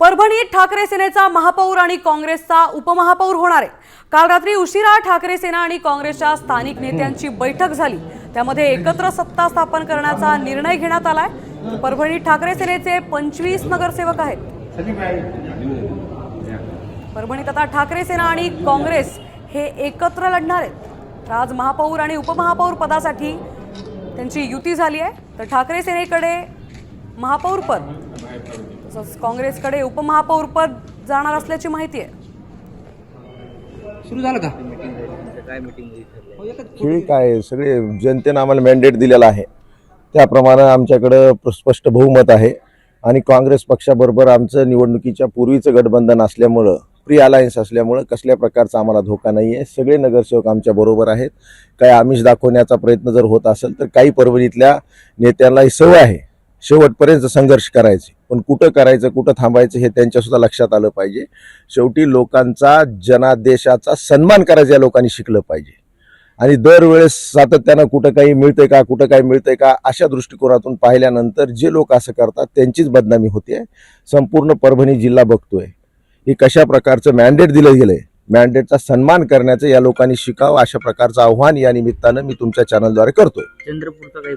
परभणीत ठाकरे सेनेचा महापौर आणि काँग्रेसचा उपमहापौर होणार आहे. काल रात्री उशिरा ठाकरे सेना आणि काँग्रेसच्या स्थानिक नेत्यांची बैठक झाली. त्यामध्ये एकत्र सत्ता स्थापन करण्याचा निर्णय घेण्यात आलाय. परभणीत ठाकरे सेनेचे पंचवीस नगरसेवक आहेत. परभणीत आता ठाकरे सेना आणि काँग्रेस हे एकत्र लढणार आहेत. तर आज महापौर आणि उपमहापौर पदासाठी त्यांची युती झाली आहे. तर ठाकरे सेनेकडे महापौर पद. तसंच काँग्रेसकडे उपमहापौर पद जाणार असल्याची माहिती आहे. सुरू झालं का? खेळी काय आहे? सगळे जनतेनं आम्हाला मॅन्डेट दिलेला आहे. त्याप्रमाणे आमच्याकडं स्पष्ट बहुमत आहे. आणि काँग्रेस पक्षाबरोबर आमचं निवडणुकीच्या पूर्वीचं गठबंधन असल्यामुळं प्री अलायन्स असल्यामुळं कसल्या प्रकारचा आम्हाला धोका नाही आहे सगळे नगरसेवक आमच्या बरोबर आहेत. काय आमिष दाखवण्याचा प्रयत्न जर होत असेल तर काही परभणीतल्या नेत्यांना ही सवय आहे. शेवटपर्यंत संघर्ष करायचे. पण कुठं करायचं कुठं थांबायचं हे त्यांच्यासुद्धा लक्षात आलं पाहिजे. शेवटी लोकांचा जनादेशाचा सन्मान करायचं या लोकांनी शिकलं पाहिजे. आणि दरवेळेस सातत्यानं कुठं काही मिळतंय का कुठं काही मिळतंय का अशा दृष्टिकोनातून पाहिल्यानंतर जे लोक असं करतात त्यांचीच बदनामी होते संपूर्ण परभणी जिल्हा बघतोय. हे कशा प्रकारचं मॅन्डेट दिलं गेलंय? मॅन्डेटचा सन्मान करण्याचं या लोकांनी शिकावं अशा प्रकारचं आव्हान या निमित्तानं मी तुमच्या चॅनलद्वारे करतोय. चंद्रपूरचा